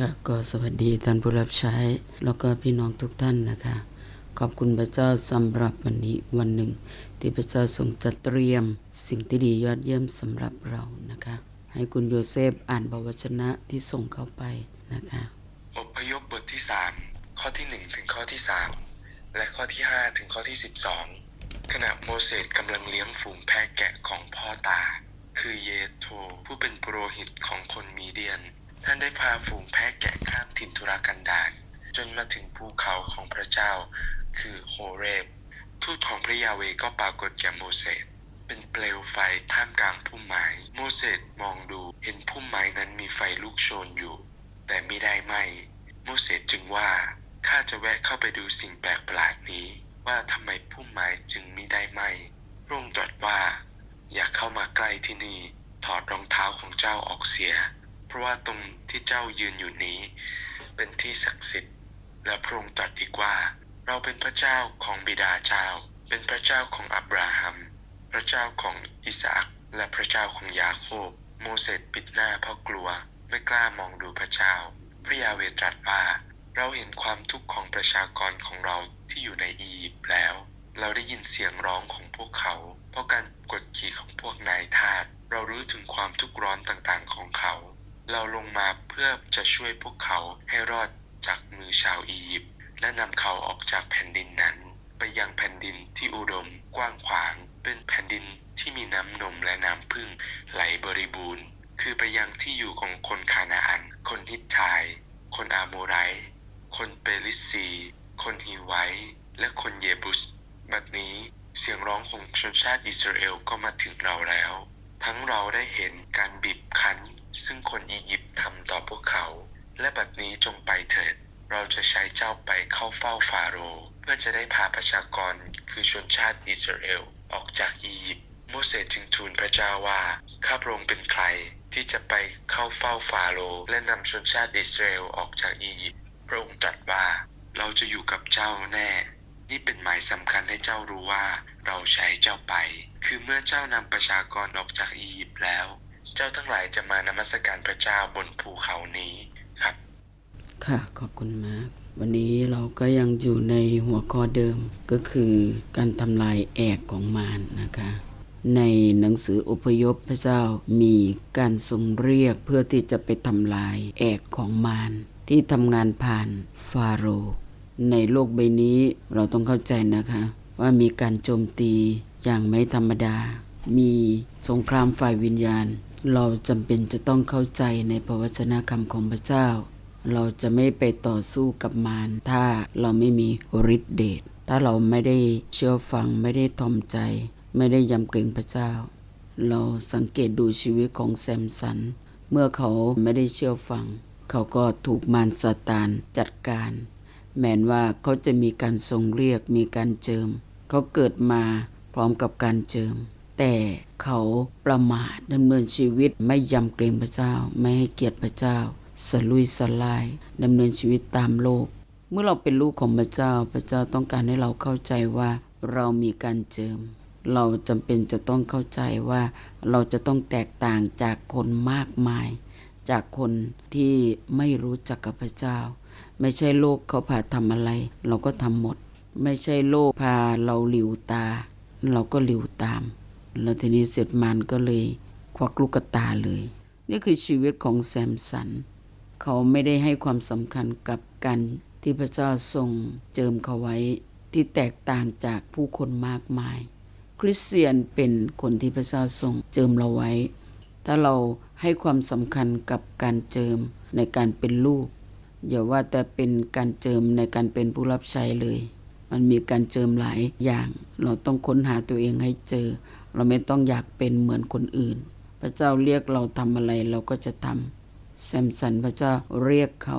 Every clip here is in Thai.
ค่ะก็สวัสดีท่านผู้รับใช้ แล้วก็พี่น้องทุกท่านนะคะ ขอบคุณพระเจ้าสำหรับวันนี้วันหนึ่ง ที่พระเจ้าทรงจัดเตรียม สิ่งที่ดียอดเยี่ยมสำหรับเรานะคะ ให้คุณโยเซฟอ่านพระวจนะที่ส่งเข้าไปนะคะอพยพบทที่3ข้อที่1ถึงข้อที่3และข้อที่5ถึงข้อที่12ขณะโมเสสกำลังเลี้ยงฝูงแพะแกะของพ่อตา คือเยโทผู้เป็นปุโรหิตของคนมีเดียน ท่านได้พาฝูงแพะแกะข้ามถิ่นทุรกันดารจนมาถึงภูเขาของพระเจ้า คือโฮเรบ ทูตของพระยาเวก็ปรากฏแก่โมเสสเป็นเปลวไฟท่ามกลางพุ่มไม้โมเสสมองดูเห็นพุ่มไม้นั้นมีไฟลุกโชนอยู่ แต่ไม่ได้ไหมโมเสสจึงว่าข้าจะแวะเข้าไปดูสิ่งแปลกประหลาดนี้ ว่าทำไมพุ่มไม้จึงไม่ได้ไหมพระองค์ตรัสว่า อย่าเข้ามาใกล้ที่นี่ถอดรองเท้าของเจ้าออกเสีย เพราะว่าตรงที่เจ้ายืนอยู่นี้ เป็นที่ศักดิ์สิทธิ์ และพระองค์ตรัสอีกว่า เราเป็นพระเจ้าของบิดาเจ้า เป็นพระเจ้าของอับราฮัม พระเจ้าของอิสอักและพระเจ้าของยาโคบ โมเสสปิดหน้าเพราะกลัวไม่กล้ามองดูพระเจ้า พระยาเวตรัสว่า เราเห็นความทุกข์ของประชากรของเราที่อยู่ในอียิปต์แล้ว เราได้ยินเสียงร้องของพวกเขา เพราะการกดขี่ของพวกนายทาส เรารู้ถึงความทุกข์ร้อนต่างๆของเขา เราลงมาเพื่อจะช่วยพวกเขาให้รอดจากมือชาวอียิปต์และนำเขาออกจากแผ่นดินนั้น ไปยังแผ่นดินที่อุดมกว้างขวาง เป็นแผ่นดินที่มีน้ำนมและน้ำพึ่งไหลบริบูรณ์ คือไปยังที่อยู่ของคนคานาอัน คนฮิตไทยคนอาโมไรคนเปริซี คนฮิไวและคนเยบุส บัดนี้เสียงร้องของชนชาติอิสราเอลก็มาถึงเราแล้ว ทั้งเราได้เห็นการบีบคั้น ซึ่งคนอียิปต์ทำต่อพวกเขา และบัดนี้จงไปเถิด เราจะใช้เจ้าไปเข้าเฝ้าฟาโรห์เพื่อจะได้พาประชากรคือชนชาติอิสราเอลออกจากอียิปต์โมเสสจึงทูลพระเจ้าว่าข้าพระองค์เป็นใครที่จะไปเข้าเฝ้าฟาโรห์และนำชนชาติอิสราเอลออกจากอียิปต์พระองค์ตรัสว่า เราจะอยู่กับเจ้าแน่ นี่เป็นหมายสำคัญให้เจ้ารู้ว่า เราใช้เจ้าไป คือเมื่อเจ้านำประชากรออกจากอียิปต์แล้ว เจ้าทั้งหลายจะมานมัสการพระเจ้าบนภูเขานี้ครับ ค่ะขอบคุณมาก วันนี้เราก็ยังอยู่ในหัวข้อเดิมก็คือการทำลายแอกของมารนะคะ ในหนังสืออพยพพระเจ้ามีการทรงเรียกเพื่อที่จะไปทำลายแอกของมารที่ทำงานผ่านฟาโรในโลกใบนี้เราต้องเข้าใจนะคะ ว่ามีการโจมตีอย่างไม่ธรรมดา มีสงครามฝ่ายวิญญาณ เราจำเป็นจะต้องเข้าใจในพระวจนะคำของพระเจ้า เราจะไม่ไปต่อสู้กับมารถ้าเราไม่มีฤทธิเดชถ้าเราไม่ได้เชื่อฟังไม่ได้ทอมใจ ไม่ได้ยำเกรงพระเจ้า เราสังเกตดูชีวิตของแซมสัน เมื่อเขาไม่ได้เชื่อฟัง เขาก็ถูกมารซาตานจัดการ แม้นว่าเขาจะมีการทรงเรียกมีการเจิม เขาเกิดมาพร้อมกับการเจิม แต่เขาประมาทดำเนินชีวิตไม่ยำเกรงพระเจ้า ไม่ให้เกียรติพระเจ้า สลุยสลายดำเนินชีวิตตามโลก เมื่อเราเป็นลูกของพระเจ้า พระเจ้าต้องการให้เราเข้าใจว่าเรามีการเจิม เราจำเป็นจะต้องเข้าใจว่าเราจะต้องแตกต่างจากคนมากมาย จากคนที่ไม่รู้จักกับพระเจ้า ไม่ใช่โลกเขาพาทำอะไร เราก็ทำหมด ไม่ใช่โลกพาเราหลิวตา เราก็หลิวตาม แล้วทีนี้เสร็จมันก็เลยควักลูกตาเลย นี่คือชีวิตของแซมสัน เขาไม่ได้ให้ความสำคัญกับการที่พระเจ้าทรงเจิมเขาไว้ที่แตกต่างจากผู้คนมากมาย คริสเตียนเป็นคนที่พระเจ้าทรงเจิมเราไว้ ถ้าเราให้ความสำคัญกับการเจิมในการเป็นลูกอย่าว่าแต่เป็นการเจิมในการเป็นผู้รับใช้เลย มันมีการเจิมหลายอย่าง เราต้องค้นหาตัวเองให้เจอ เราไม่ต้องอยากเป็นเหมือนคนอื่น พระเจ้าเรียกเราทำอะไรเราก็จะทำแซมสันพระเจ้าเรียกเขา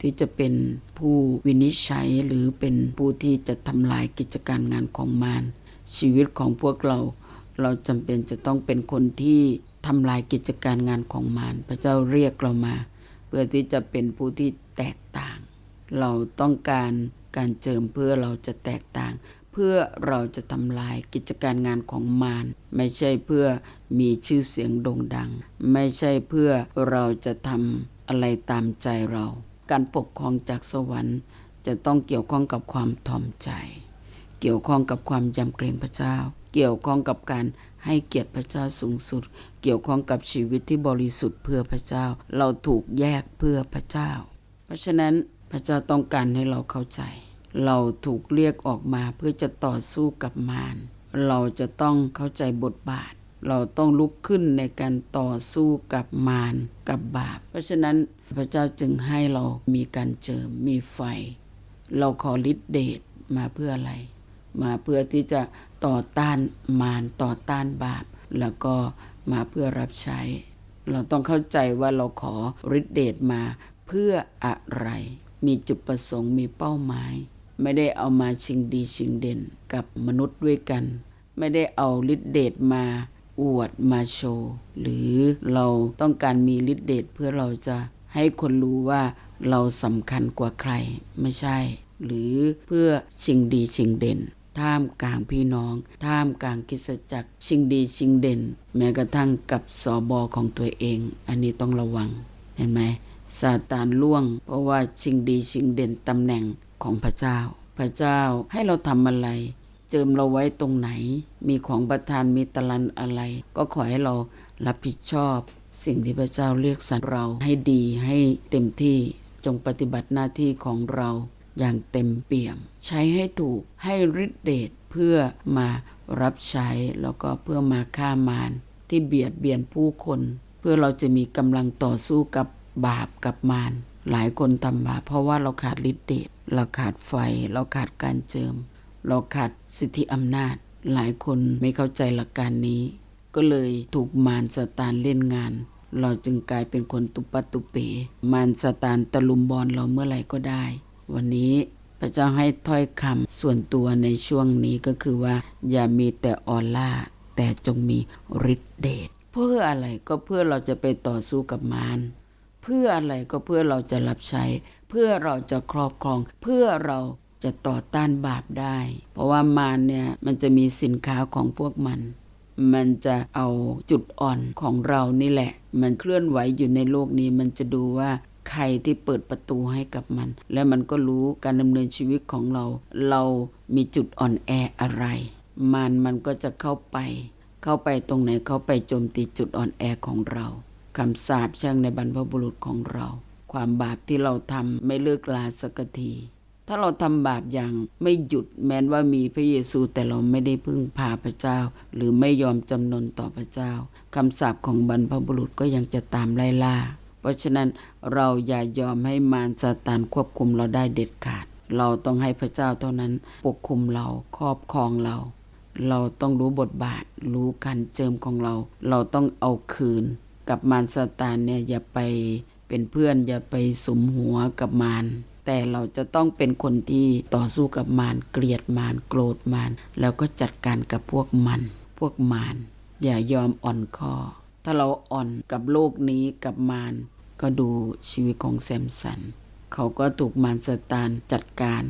ที่จะเป็นผู้วินิจฉัยหรือเป็นผู้ที่จะทำลายกิจการงานของมารชีวิตของพวกเรา เราจำเป็นจะต้องเป็นคนที่ทำลายกิจการงานของมารพระเจ้าเรียกเรามา เพื่อที่จะเป็นผู้ที่แตกต่าง เราต้องการการเจิมเพื่อเราจะแตกต่าง เพื่อเราจะทำลายกิจการงานของมารไม่ใช่เพื่อมีชื่อเสียงโด่งดัง ไม่ใช่เพื่อเราจะทำอะไรตามใจเรา การปกครองจากสวรรค์ จะต้องเกี่ยวข้องกับความถ่อมใจ เกี่ยวข้องกับความยำเกรงพระเจ้า เกี่ยวข้องกับการให้เกียรติพระเจ้าสูงสุด เกี่ยวข้องกับชีวิตที่บริสุทธิ์เพื่อพระเจ้า เราถูกแยกเพื่อพระเจ้า เพราะฉะนั้นพระเจ้าต้องการให้เราเข้าใจ เราถูกเรียกออกมาเพื่อจะต่อสู้กับมาร เราจะต้องเข้าใจบทบาท เราต้องลุกขึ้นในการต่อสู้กับมารกับบาป เพราะฉะนั้นพระเจ้าจึงให้เรามีการเจิมมีไฟ เราขอฤทธิเดชมาเพื่ออะไร มาเพื่อที่จะต่อต้านมารต่อต้านบาป แล้วก็มาเพื่อรับใช้ เราต้องเข้าใจว่าเราขอฤทธิเดชมาเพื่ออะไร มีจุดประสงค์มีเป้าหมาย ไม่ได้เอามาชิงดีชิงเด่นกับมนุษย์ด้วยกัน ไม่ได้เอาฤทธิเดชมาอวดมาโชว์หรือเราต้องการมีฤทธิเดชเพื่อเราจะให้คนรู้ว่าเราสำคัญกว่าใครไม่ใช่ หรือเพื่อชิงดีชิงเด่น ท่ามกลางพี่น้อง ท่ามกลางคิสจักรชิงดีชิงเด่น แม้กระทั่งกับสอบอของตัวเอง อันนี้ต้องระวัง เห็นไหมซาตานล่วง เพราะว่าชิงดีชิงเด่นตำแหน่ง ของพระเจ้า พระเจ้าให้เราทำอะไร เจิมเราไว้ตรงไหน มีของประทานมีตะลันอะไร ก็ขอให้เรารับผิดชอบ สิ่งที่พระเจ้าเรียกสรรเราให้ดีให้เต็มที่จงปฏิบัติหน้าที่ของเราอย่างเต็มเปี่ยม ใช้ให้ถูกให้ฤทธิเดชเพื่อมารับใช้แล้วก็เพื่อมาฆ่ามารที่เบียดเบียนผู้คน เพื่อเราจะมีกำลังต่อสู้กับบาปกับมารหลายคนทำบาปเพราะว่าเราขาดฤทธิเดช เราขาดไฟ เราขาดการเจิม เราขาดสิทธิอำนาจ หลายคนไม่เข้าใจหลักการนี้ ก็เลยถูกมารสตานเล่นงาน เราจึงกลายเป็นคนตุปัตตุเป มารสตานตะลุมบอลเราเมื่อไหร่ก็ได้ วันนี้พระเจ้าให้ถ้อยคำส่วนตัวในช่วงนี้ก็คือว่า อย่ามีแต่ออร่า แต่จงมีฤทธิเดชเพื่ออะไรก็เพื่อเราจะไปต่อสู้กับมาร เพื่ออะไรก็เพื่อเราจะรับใช้ เพื่อเราจะครอบครอง เพื่อเราจะต่อต้านบาปได้ เพราะว่ามารเนี่ยมันจะมีสินค้าของพวกมัน มันจะเอาจุดอ่อนของเรานี่แหละ มันเคลื่อนไหวอยู่ในโลกนี้มันจะดูว่าใครที่เปิดประตูให้กับมัน และมันก็รู้การดำเนินชีวิตของเรา เรามีจุดอ่อนแออะไร มันมันก็จะเข้าไป เข้าไปตรงไหนเข้าไปโจมตีจุดอ่อนแอของเรา คำสาปแช่งในบรรพบุรุษของเรา ความบาปที่เราทำไม่เลิกลาสักที ถ้าเราทำบาปอย่างไม่หยุดแม้นว่ามีพระเยซูแต่เราไม่ได้พึ่งพาพระเจ้า หรือไม่ยอมจำนนต่อพระเจ้าคำสาปของบรรพบุรุษก็ยังจะตามไล่ล่า เพราะฉะนั้นเราอย่ายอมให้มารซาตานควบคุมเราได้เด็ดขาด เราต้องให้พระเจ้าเท่านั้นปกคุมเราครอบครองเราเราต้องรู้บทบาท รู้การเจิมของเรา เราต้องเอาคืน กับมารซาตานเนี่ยอย่าไปเป็นเพื่อนอย่าไปสมหัวกับมารแต่เราจะต้องเป็นคนที่ต่อสู้กับมารเกลียดมารโกรธมารแล้วก็จัดการกับพวกมัน พวกมารอย่ายอมอ่อนข้อ ถ้าเราอ่อนกับโลกนี้กับมารก็ดูชีวิตของแซมสัน เขาก็ถูกมารซาตานจัดการ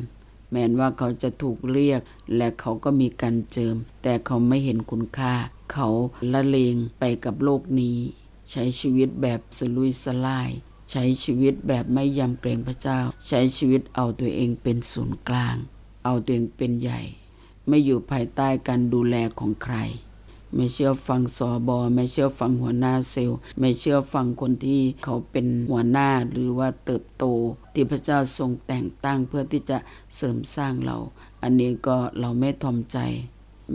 แม้นว่าเขาจะถูกเรียก และเขาก็มีการเจิม แต่เขาไม่เห็นคุณค่า เขาละเลงไปกับโลกนี้ ใช้ชีวิตแบบสลุยสลาย ใช้ชีวิตแบบไม่ยำเกรงพระเจ้า ใช้ชีวิตเอาตัวเองเป็นศูนย์กลาง เอาตัวเองเป็นใหญ่ ไม่อยู่ภายใต้การดูแลของใคร ไม่เชื่อฟังสอบอไม่เชื่อฟังหัวหน้าเซลล์ ไม่เชื่อฟังคนที่เขาเป็นหัวหน้าหรือว่าเติบโต ที่พระเจ้าทรงแต่งตั้งเพื่อที่จะเสริมสร้างเรา อันนี้ก็เราไม่ทอมใจ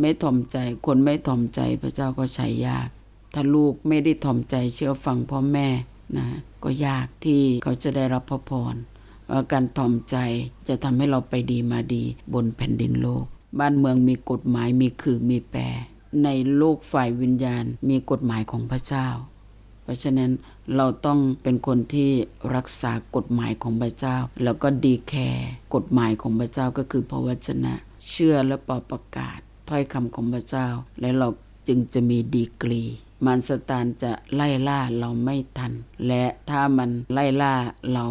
ไม่ทอมใจคนไม่ทอมใจพระเจ้าก็ใช้ยาก ถ้าลูกไม่ได้ทอมใจเชื่อฟังพ่อแม่นะก็ยากที่เขาจะได้รับพระพรว่าการทอมใจจะทำให้เราไปดีมาดีบนแผ่นดินโลก บ้านเมืองมีกฎหมายมีคือมีแปร ในโลกฝ่ายวิญญาณมีกฎหมายของพระเจ้า เพราะฉะนั้นเราต้องเป็นคนที่รักษากฎหมายของพระเจ้า แล้วก็ดีแคร์กฎหมายของพระเจ้าก็คือพระวจนะ เชื่อและปอประกาศถ้อยคำของพระเจ้า และเราจึงจะมีดีกรี มารสตานจะไล่ล่าเราไม่ทัน และถ้ามันไล่ล่าเรา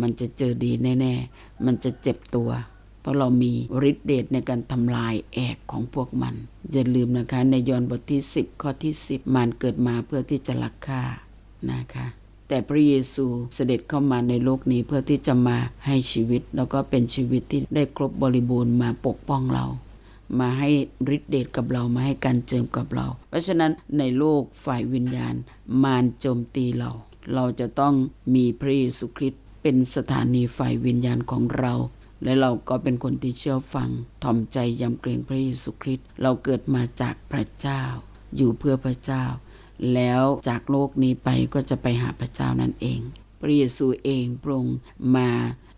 มันจะเจอดีแน่ ๆ มันจะเจ็บตัว เพราะเรามีฤทธิเดชในการทำลายแอกของพวกมัน อย่าลืมนะคะ ในยอห์นบทที่ 10 ข้อที่ 10 มันเกิดมาเพื่อที่จะลักฆ่านะคะแต่พระเยซูเสด็จเข้ามาในโลกนี้เพื่อที่จะมาให้ชีวิต แล้วก็เป็นชีวิตที่ได้ครบบริบูรณ์มาปกป้องเรา มาให้ฤทธิเดชกับเรามาให้การเจิมกับเรา เพราะฉะนั้นในโลกฝ่ายวิญญาณ มารโจมตีเรา เราจะต้องมีพระเยซูคริสต์เป็นสถานีฝ่ายวิญญาณของเรา และเราก็เป็นคนที่เชื่อฟังถ่อมใจยำเกรงพระเยซูคริสต์เราเกิดมาจากพระเจ้า อยู่เพื่อพระเจ้า แล้วจากโลกนี้ไปก็จะไปหาพระเจ้านั่นเองพระเยซูเองพระองค์มา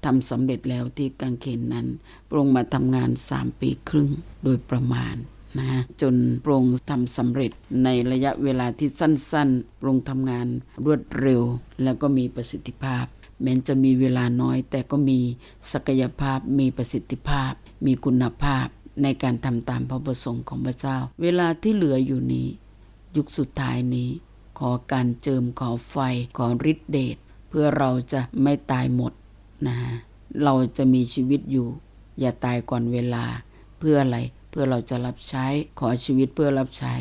ทำสำเร็จแล้วที่กังเขนนั้นพระองค์มาทำงานสามปีครึ่งโดยประมาณนะฮะจนพรงทำสำเร็จในระยะเวลาที่สั้นๆพรงทำงานรวดเร็ว แล้วก็มีประสิทธิภาพ แม้จะมีเวลาน้อย แต่ก็มีศักยภาพมีประสิทธิภาพ มีคุณภาพในการทำตามพระประสงค์ของพระเจ้า เวลาที่เหลืออยู่นี้ ยุคสุดท้ายนี้ ขอการเจิมขอไฟขอฤทธิเดชเพื่อเราจะไม่ตายหมด นะฮะเราจะมีชีวิตอยู่ อย่าตายก่อนเวลาเพื่ออะไรเพื่อเราจะรับใช้ขอชีวิตเพื่อรับใช้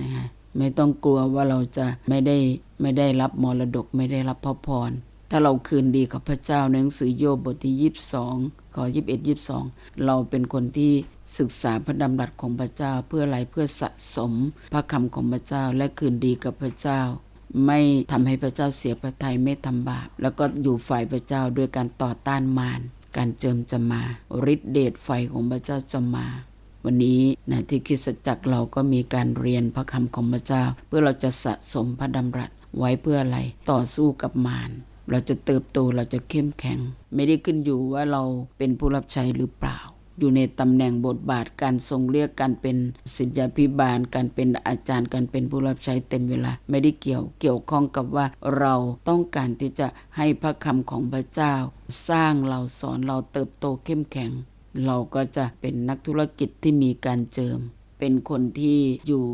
นะฮะไม่ต้องกลัวว่าเราจะไม่ได้ไม่ได้รับมรดกไม่ได้รับพระพรถ้าเราคืนดีกับพระเจ้าในหนังสือโยบบทที่22ข้อ21 22เราเป็นคนที่ศึกษาพระดำรัสของพระเจ้าเพื่ออะไรเพื่อสะสมพระคำของพระเจ้าและคืนดีกับพระเจ้า ไม่ทำให้พระเจ้าเสียพระทัยไม่ทำบาป แล้วก็อยู่ฝ่ายพระเจ้าด้วยการต่อต้านมาร การเจิมจะมาฤทธิเดชไฟของพระเจ้าจะมา วันนี้นะที่คริสตจักรเราก็มีการเรียนพระคำของพระเจ้า เพื่อเราจะสะสมพระดำรัสไว้เพื่ออะไรต่อสู้กับมารเราจะเติบโตเราจะเข้มแข็ง ไม่ได้ขึ้นอยู่ว่าเราเป็นผู้รับใช้หรือเปล่า อยู่ในตำแหน่งบทบาทการทรงเรียกการเป็นศิษยาพิบาล การเป็นอาจารย์การเป็นผู้รับใช้เต็มเวลาไม่ได้เกี่ยวเกี่ยวข้องกับว่าเราต้องการที่จะให้พระคำของพระเจ้า สร้างเราสอนเราเติบโตเข้มแข็ง เราก็จะเป็นนักธุรกิจที่มีการเจิม เป็นคนที่อยู่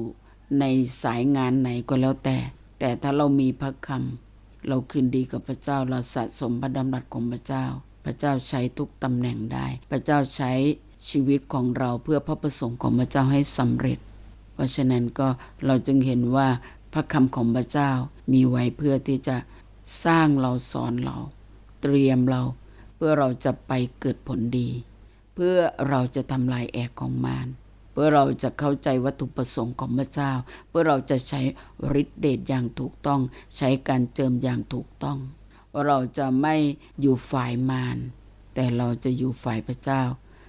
ในสายงานไหนก็แล้วแต่ แต่ถ้าเรามีพระคำเราคืนดีกับพระเจ้าเราสะสมพระดำรัสของพระเจ้า พระเจ้าใช้ทุกตำแหน่งได้ พระเจ้าใช้ชีวิตของเราเพื่อพระประสงค์ของพระเจ้าให้สำเร็จ เพราะฉะนั้นก็เราจึงเห็นว่าพระคำของพระเจ้ามีไว้เพื่อที่จะสร้างเราสอนเรา เตรียมเรา เพื่อเราจะไปเกิดผลดี เพื่อเราจะทำลายแอกของมารเพื่อเราจะเข้าใจวัตถุประสงค์ของพระเจ้า เพื่อเราจะใช้ฤทธิเดชอย่างถูกต้อง ใช้การเจิมอย่างถูกต้อง เราจะไม่อยู่ฝ่ายมาร แต่เราจะอยู่ฝ่ายพระเจ้า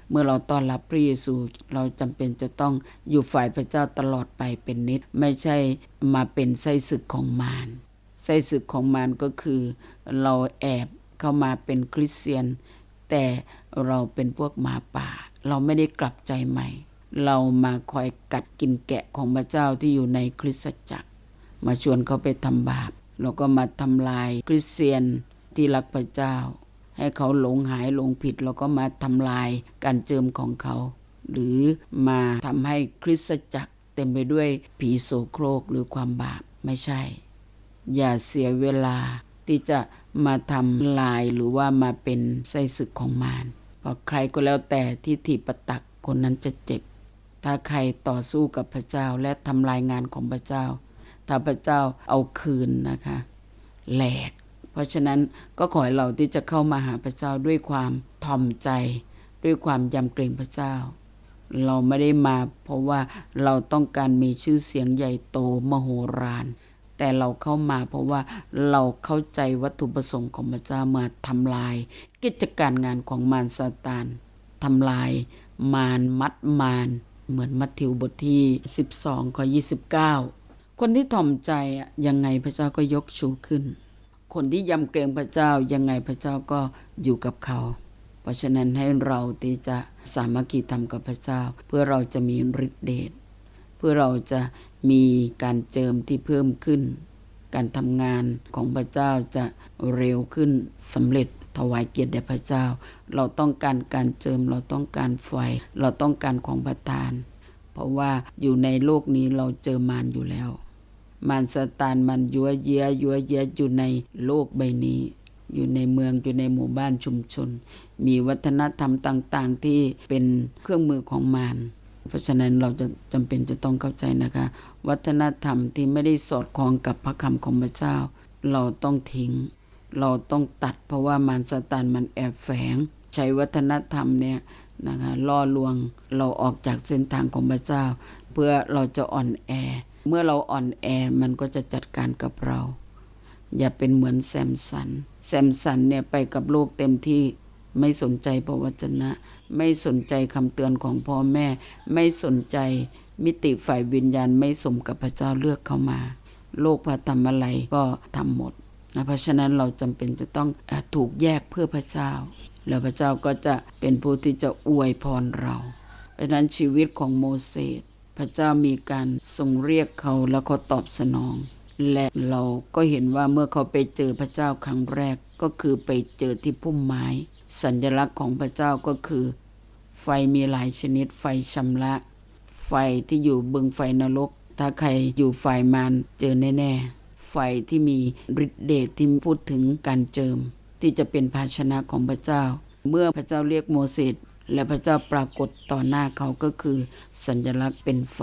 เมื่อเราต้อนรับพระเยซูเราจำเป็นจะต้องอยู่ฝ่ายพระเจ้าตลอดไปเป็นนิด ไม่ใช่มาเป็นไส้ศึกของมารไส้ศึกของมารก็คือ เราแอบเข้ามาเป็นคริสเตียน แต่เราเป็นพวกหมาป่า เราไม่ได้กลับใจใหม่ เรามาคอยกัดกินแกะของพระเจ้าที่อยู่ในคริสตจักร มาชวนเขาไปทำบาป เราก็มาทำลายคริสเตียนที่รักพระเจ้า ให้เขาหลงหายหลงผิดเราก็มาทำลายการเจิมของเขา หรือมาทำให้คริสตจักรเต็มไปด้วยผีโสโครกหรือความบาปไม่ใช่ อย่าเสียเวลาที่จะมาทำลายหรือว่ามาเป็นไส้ศึกของมารเพราะใครก็แล้วแต่ที่ถีบประตักคนนั้นจะเจ็บ ถ้าใครต่อสู้กับพระเจ้าและทำลายงานของพระเจ้า ถ้าพระเจ้าเอาคืนนะคะแหลก เพราะฉะนั้นก็ขอให้เราที่จะเข้ามาหาพระเจ้าด้วยความถ่อมใจ ด้วยความยำเกรงพระเจ้า เราไม่ได้มาเพราะว่าเราต้องการมีชื่อเสียงใหญ่โตมโหฬารแต่เราเข้ามาเพราะว่าเราเข้าใจวัตถุประสงค์ของพระเจ้ามาทำลาย กิจการงานของมารซาตานทำลาย มารมัดมารเหมือนมัทธิวบทที่ 12ข้อ29 คนที่ถ่อมใจอะยังไงพระเจ้าก็ยกชูขึ้น คนที่ยำเกรงพระเจ้ายังไงพระเจ้าก็อยู่กับเขา เพราะฉะนั้นให้เราที่จะสามัคคีธรรมกับพระเจ้า เพื่อเราจะมีฤทธิเดชเพื่อเราจะมีการเจิมที่เพิ่มขึ้น การทำงานของพระเจ้าจะเร็วขึ้นสำเร็จถวายเกียรติแด่พระเจ้า เราต้องการการเจิมเราต้องการไฟ เราต้องการของประทาน เพราะว่าอยู่ในโลกนี้เราเจอมารอยู่แล้ว มารซาตานมันยัวเยียยัวเยียอยู่ในโลกใบนี้ อยู่ในเมืองอยู่ในหมู่บ้านชุมชน มีวัฒนธรรมต่าง ๆ ที่เป็นเครื่องมือของมารเพราะฉะนั้นเราจะจำเป็นจะต้องเข้าใจนะคะ วัฒนธรรมที่ไม่ได้สอดคล้องกับพระคำของพระเจ้า เราต้องทิ้ง เราต้องตัดเพราะว่ามารซาตานมันแอบแฝง ใช้วัฒนธรรมเนี่ยนะคะล่อลวงเราออกจากเส้นทางของพระเจ้า เพื่อเราจะอ่อนแอ เมื่อเราอ่อนแอมันก็จะจัดการกับเรา อย่าเป็นเหมือนแซมสัน แซมสันเนี่ยไปกับโลกเต็มที่ไม่สนใจพระวจนะ ไม่สนใจคำเตือนของพ่อแม่ ไม่สนใจมิติฝ่ายวิญญาณไม่สมกับพระเจ้าเลือกเข้ามา โลกพระทำอะไรก็ทำหมดนะเพราะฉะนั้นเราจำเป็นจะต้องเอ่อถูกแยกเพื่อพระเจ้า แล้วพระเจ้าก็จะเป็นผู้ที่จะอวยพรเรา เพราะฉะนั้นชีวิตของโมเสส พระเจ้ามีการทรงเรียกเขาแล้วเขาตอบสนอง และเราก็เห็นว่าเมื่อเขาไปเจอพระเจ้าครั้งแรกก็คือไปเจอที่พุ่มไม้ สัญลักษณ์ของพระเจ้าก็คือ ไฟมีหลายชนิดไฟชำระ ไฟที่อยู่บึงไฟนรก ถ้าใครอยู่ฝ่ายมารเจอแน่ๆ ไฟที่มีฤทธิเดชที่พูดถึงการเจิม ที่จะเป็นภาชนะของพระเจ้า เมื่อพระเจ้าเรียกโมเสส และพระเจ้าปรากฏต่อหน้าเขาก็คือสัญลักษณ์เป็นไฟ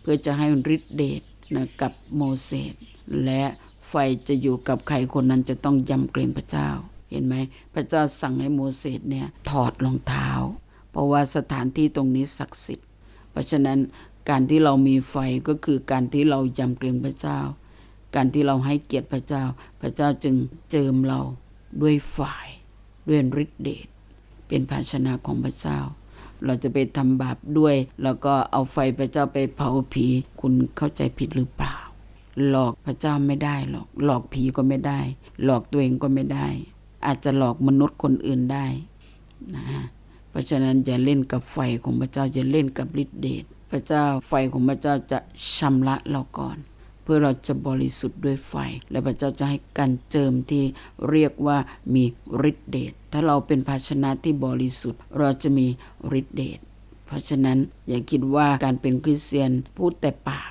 เพื่อจะให้ฤทธิเดชนะกับโมเสสและไฟจะอยู่กับใครคนนั้นจะต้องยำเกรงพระเจ้า เห็นไหมพระเจ้าสั่งให้โมเสสเนี่ยถอดรองเท้า เพราะว่าสถานที่ตรงนี้ศักดิ์สิทธิ์ เพราะฉะนั้นการที่เรามีไฟก็คือการที่เรายำเกรงพระเจ้า การที่เราให้เกียรติพระเจ้า พระเจ้าจึงเจิมเราด้วยไฟด้วยฤทธิเดช เป็นภาชนะของพระเจ้า เราจะไปทำบาปด้วย แล้วก็เอาไฟพระเจ้าไปเผาผี คุณเข้าใจผิดหรือเปล่า หลอกพระเจ้าไม่ได้หรอก หลอกผีก็ไม่ได้ หลอกตัวเองก็ไม่ได้ อาจจะหลอกมนุษย์คนอื่นได้นะฮะเพราะฉะนั้นอย่าเล่นกับไฟของพระเจ้าอย่าเล่นกับฤทธิเดชพระเจ้าไฟของพระเจ้าจะชำระเราก่อน เพื่อเราจะบริสุทธิ์ด้วยไฟ และพระเจ้าจะให้การเจิมที่เรียกว่ามีฤทธิเดชถ้าเราเป็นภาชนะที่บริสุทธิ์ เราจะมีฤทธิเดชเพราะฉะนั้นอย่าคิดว่าการเป็นคริสเตียนพูดแต่ปาก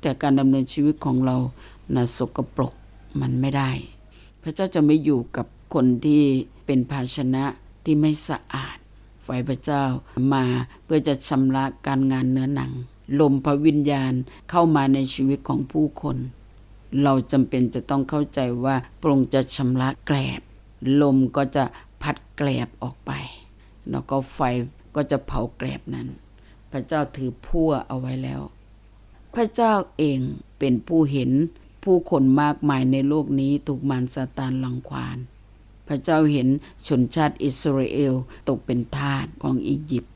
แต่การดำเนินชีวิตของเราน่ะสกปรกมันไม่ได้ พระเจ้าจะไม่อยู่กับคนที่เป็นภาชนะที่ไม่สะอาด ไฟพระเจ้ามาเพื่อจะชำระการงานเนื้อหนัง ลมพระวิญญาณเข้ามาในชีวิตของผู้คน เราจำเป็นจะต้องเข้าใจว่าพระองค์จะชำระแกลบ ลมก็จะพัดแกลบออกไป แล้วก็ไฟก็จะเผาแกลบนั้น พระเจ้าถือพั่วเอาไว้แล้ว พระเจ้าเองเป็นผู้เห็นผู้คนมากมายในโลกนี้ถูกมารซาตานลังควาน พระเจ้าเห็นชนชาติอิสราเอลตกเป็นทาสของอียิปต์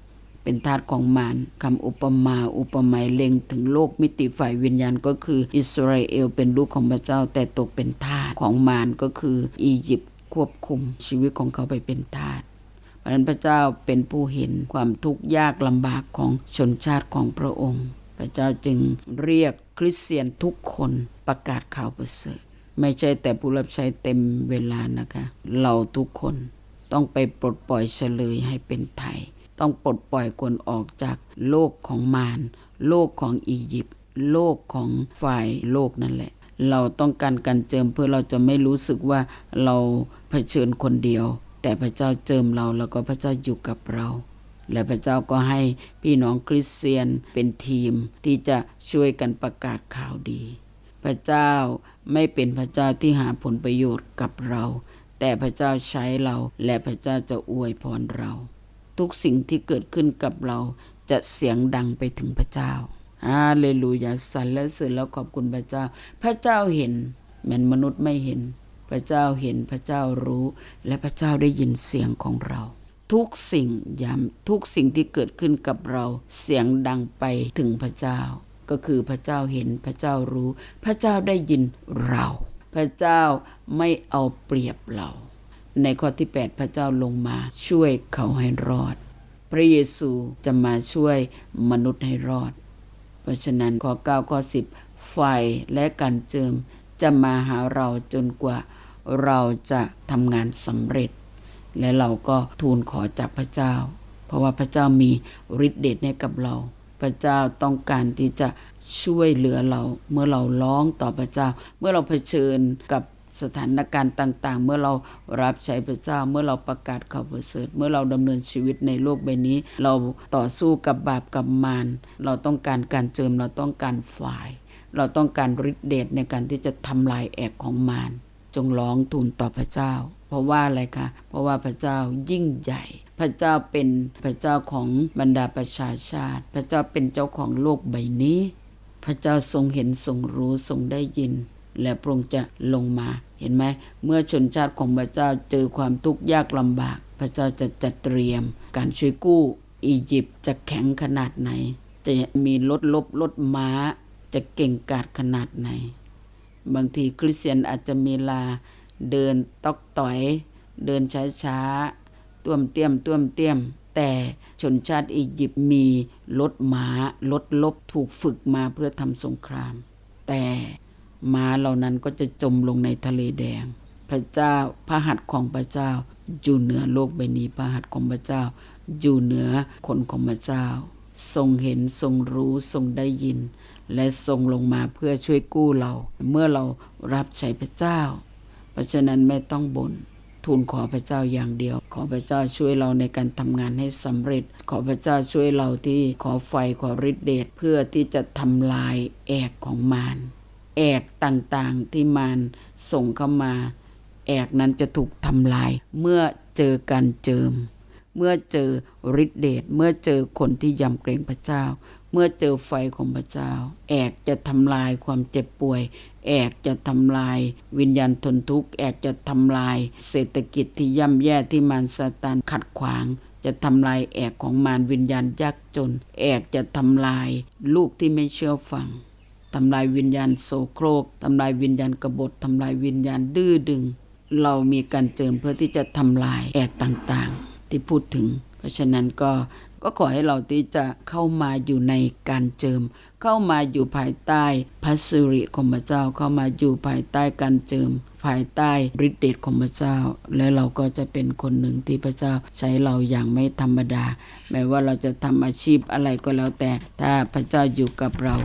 เป็นทาสของมารคำอุปมาอุปไมยเล็งถึงโลกมิติฝ่ายวิญญาณก็คือ อิสราเอลเป็นลูกของพระเจ้า แต่ตกเป็นทาสของมารก็คืออียิปต์ควบคุมชีวิตของเขาไปเป็นทาสเพราะนั้นพระเจ้าเป็นผู้เห็นความทุกข์ยากลำบากของชนชาติของพระองค์ พระเจ้าจึงเรียกคริสเตียนทุกคนประกาศข่าวประเสริฐไม่ใช่แต่ผู้รับใช้เต็มเวลานะคะ เราทุกคนต้องไปปลดปล่อยเฉลยให้เป็นไทย ต้องปลดปล่อยคนออกจากโลกของมารโลกของอียิปต์โลกของฝ่ายโลกนั่นแหละ เราต้องการการเจิมเพื่อเราจะไม่รู้สึกว่าเราเผชิญคนเดียว แต่พระเจ้าเจิมเราแล้วก็พระเจ้าอยู่กับเรา และพระเจ้าก็ให้พี่น้องคริสเตียนเป็นทีมที่จะช่วยกันประกาศข่าวดี พระเจ้าไม่เป็นพระเจ้าที่หาผลประโยชน์กับเรา แต่พระเจ้าใช้เราและพระเจ้าจะอวยพรเรา ทุกสิ่งที่เกิดขึ้นกับเราจะเสียงดังไปถึงพระเจ้าฮาเลลูยาสรรและเสริญแล้วขอบคุณพระเจ้า พระเจ้าเห็นแม้นมนุษย์ไม่เห็น พระเจ้าเห็นพระเจ้ารู้ และพระเจ้าได้ยินเสียงของเรา ทุกสิ่งย้ำทุกสิ่งที่เกิดขึ้นกับเราเสียงดังไปถึงพระเจ้า ก็คือพระเจ้าเห็นพระเจ้ารู้ พระเจ้าได้ยินเรา พระเจ้าไม่เอาเปรียบเรา ในข้อที่ 8 พระเจ้าลงมา ช่วยเขาให้รอด พระเยซูจะมาช่วยมนุษย์ให้รอด เพราะฉะนั้นข้อ9ข้อ10 ไฟและการเจิมจะมาหาเราจนกว่าเราจะทำงานสำเร็จ และเราก็ทูลขอจากพระเจ้า เพราะว่าพระเจ้ามีฤทธิ์เดชให้กับเรา พระเจ้าต้องการที่จะช่วยเหลือเรา เมื่อเราร้องต่อพระเจ้า เมื่อเราเผชิญกับ สถานการณ์ต่าง ๆ เมื่อเรารับใช้พระเจ้า เมื่อเราประกาศข่าวประเสริฐ เมื่อเราดำเนินชีวิตในโลกใบนี้ เราต่อสู้กับบาปกับมาร เราต้องการการเจิม เราต้องการฝ่าย เราต้องการฤทธิเดชในการที่จะทำลายแอกของมาร จงร้องทูลต่อพระเจ้า เพราะว่าอะไรคะ เพราะว่าพระเจ้ายิ่งใหญ่พระเจ้าเป็นพระเจ้าของบรรดาประชาชาติ พระเจ้าเป็นเจ้าของโลกใบนี้ พระเจ้าทรงเห็นทรงรู้ทรงได้ยิน และพระองค์จะลงมา เห็นไหมเมื่อชนชาติของพระเจ้าเจอความทุกข์ยากลำบาก พระเจ้าจะจัดเตรียม การช่วยกู้อียิปต์จะแข็งขนาดไหน จะมีรถลบรถม้า จะเก่งกาจขนาดไหน บางทีคริสเตียนอาจจะมีลาเดินตอกต่อย เดินช้าๆต้วมเตี้ยมต้วมเตี้ยม แต่ชนชาติอียิปต์มีรถม้ารถลบถูกฝึกมาเพื่อทำสงคราม แต่ ม้าเหล่านั้นก็จะจมลงในทะเลแดง พระเจ้าพระหัตถ์ของพระเจ้า อยู่เหนือโลกใบนี้พระหัตถ์ของพระเจ้า อยู่เหนือคนของพระเจ้า ทรงเห็นทรงรู้ทรงได้ยิน และทรงลงมาเพื่อช่วยกู้เรา เมื่อเรารับใช้พระเจ้า เพราะฉะนั้นไม่ต้องบน่นทูลขอพระเจ้าอย่างเดียว ขอพระเจ้าช่วยเราในการทำงานให้สำเร็จ ขอพระเจ้าช่วยเราที่ขอไฟขอฤทธิเดชเพื่อที่จะทำลายแอกของมาร แอกต่างๆที่มารส่งเข้ามา แอกนั้นจะถูกทำลาย เมื่อเจอการเจิม เมื่อเจอฤทธิเดชเมื่อเจอคนที่ยำเกรงพระเจ้า เมื่อเจอไฟของพระเจ้า แอกจะทำลายความเจ็บป่วย แอกจะทำลาย วิญญาณทนทุกข์แอกจะทำลาย เศรษฐกิจที่ย่ำแย่ที่มารซาตานขัดขวางจะทำลายแอกของมารวิญญาณยากจน แอกจะทำลาย ลูกที่ไม่เชื่อฟัง ทำลายวิญญาณโสโครกทำลายวิญญาณกบฏทำลายวิญญาณดื้อดึง เรามีการเจิมเพื่อที่จะทำลายแอกต่างๆ ที่พูดถึง เพราะฉะนั้นก็ก็ขอให้เราที่จะเข้ามาอยู่ในการเจิม เข้ามาอยู่ภายใต้พระสิริของพระเจ้า เข้ามาอยู่ภายใต้การเจิม ภายใต้ฤทธิเดชของพระเจ้า และเราก็จะเป็นคนหนึ่งที่พระเจ้าใช้เราอย่างไม่ธรรมดา แม้ว่าเราจะทำอาชีพอะไรก็แล้วแต่ ถ้าพระเจ้าอยู่กับเรา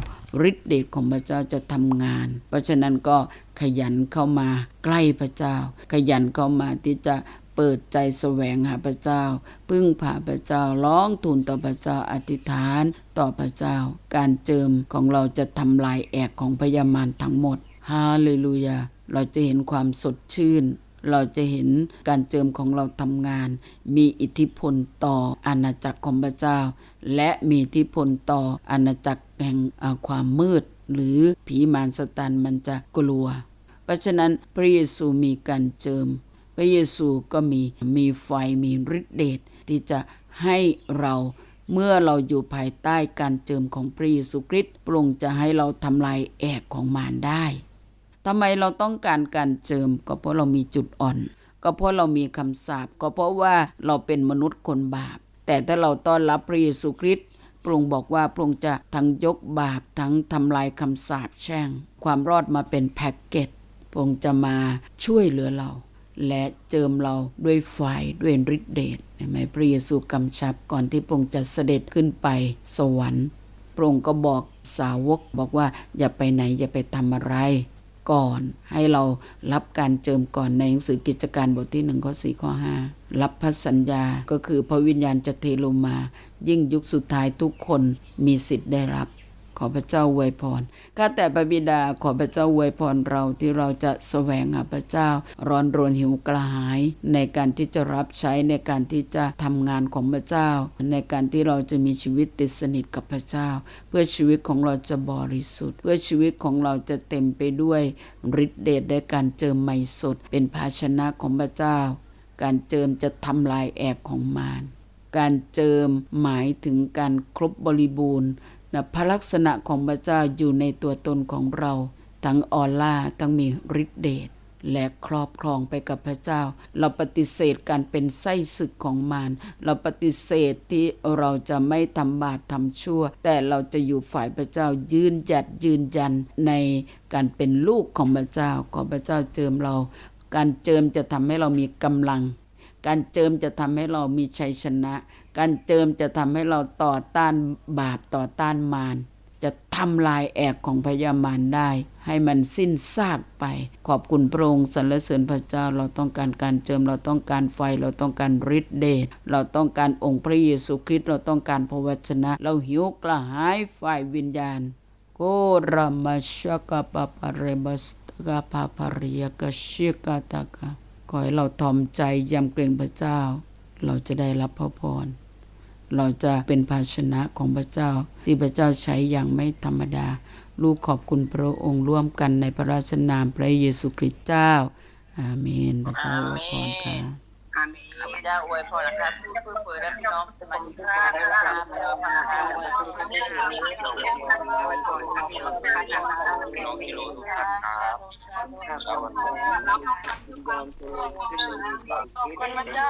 ฤทธิเดชของพระเจ้าจะทำงาน เพราะฉะนั้นก็ขยันเข้ามาใกล้พระเจ้า ขยันเข้ามาที่จะเปิดใจแสวงหาพระเจ้า พึ่งพาพระเจ้าร้องทูลต่อพระเจ้าอธิษฐานต่อพระเจ้า การเจิมของเราจะทำลายแอกของพยามารทั้งหมดฮาเลลูยาเราจะเห็นความสดชื่น เราจะเห็นการเจิมของเราทำงาน มีอิทธิพลต่ออาณาจักรของพระเจ้า และมีอิทธิพลต่ออาณาจักรแห่งความมืด หรือผีมารสตันมันจะกลัว เพราะฉะนั้นพระเยซูมีการเจิม พระเยซูก็มีมีไฟมีฤทธิเดชที่จะให้เราเมื่อเราอยู่ภายใต้การเจิมของพระเยซูคริสต์พระองค์จะให้เราทำลายแอกของมารได้ ทำไมเราต้องการการเจิม ก็เพราะเรามีจุดอ่อน ก็เพราะเรามีคำสาปก็เพราะว่าเราเป็นมนุษย์คนบาป แต่ถ้าเราต้อนรับพระเยซูคริสต์พระองค์บอกว่าพระองค์จะทั้งยกบาปทั้งทำลายคำสาปแช่ง ความรอดมาเป็นแพ็กเกจพระองค์จะมาช่วยเหลือเรา และเจิมเราด้วยไฟด้วยฤทธิเดชเห็นไหมพระเยซูกำชับก่อนที่พระองค์จะเสด็จขึ้นไปสวรรค์พระองค์ก็บอกสาวกบอกว่าอย่าไปไหนอย่าไปทำอะไร ก่อน ให้เรารับการเจิมก่อนในหนังสือกิจการบทที่หนึ่งข้อสี่ข้อห้ารับพระสัญญาก็คือพระวิญญาณจะเทลงมา ยิ่งยุคสุดท้ายทุกคนมีสิทธิ์ได้รับ อพระเจ้าอวยพรข้าแต่พระบิดาขอพระเจ้าอวยพรเราที่เราจะแสวงหาพระเจ้า ร้อนรนหิวกระหาย ในการที่จะรับใช้ในการที่จะทำงานของพระเจ้า ในการที่เราจะมีชีวิตติดสนิทกับพระเจ้า เพื่อชีวิตของเราจะบริสุทธิ์ เพื่อชีวิตของเราจะเต็มไปด้วยฤทธิเดชและการเจิมใหม่สด เป็นภาชนะของพระเจ้า การเจิมจะทำลายแอกของมารการเจิมหมายถึงการครบบริบูรณ์ นะพระลักษณะของพระเจ้าอยู่ในตัวตนของเรา ทั้งออร่าทั้งมีฤทธิเดชและครอบครองไปกับพระเจ้า เราปฏิเสธการเป็นไส้ศึกของมาร เราปฏิเสธที่เราจะไม่ทำบาปทำชั่ว แต่เราจะอยู่ฝ่ายพระเจ้ายืนหยัดยืนยันในการเป็นลูกของพระเจ้า ขอพระเจ้าเจิมเรา การเจิมจะทำให้เรามีกำลัง การเจิมจะทำให้เรามีชัยชนะ การเจิมจะทำให้เราต่อต้านบาปต่อต้านมารจะทำลายแอกของพยามารได้ ให้มันสิ้นซากไป ขอบคุณพระองค์สรรเสริญพระเจ้าเราต้องการการเจิมเราต้องการไฟเราต้องการฤทธิ์เดชเราต้องการองค์พระเยซูคริสต์เราต้องการพระวจนะ เราหิวกระหายฝ่ายวิญญาณโกรมาชกะปะปเรบัสตกะปะปเรียกะชิกะตะกะขอให้เราทอมใจยำเกรงพระเจ้า เราจะได้รับพระพร เราจะเป็นภาชนะของพระเจ้า ที่พระเจ้าใช้อย่างไม่ธรรมดา ลูกขอบคุณพระองค์ร่วมกันในพระราชนามพระเยซูคริสต์เจ้า อาเมนพระเจ้าอวยพรค่ะ อามนข้าพเจ้าอวยพรนะครับผู้เพื่อเผยและพี่น้องสมาชิกทุกท่านนะครับแล้วพระเจ้าอวยพรให้ถึงนี้อวยพรให้พี่น้องทุกท่านนะครับพี่น้องที่รู้ทุกท่านครับขอบคุณพระเจ้า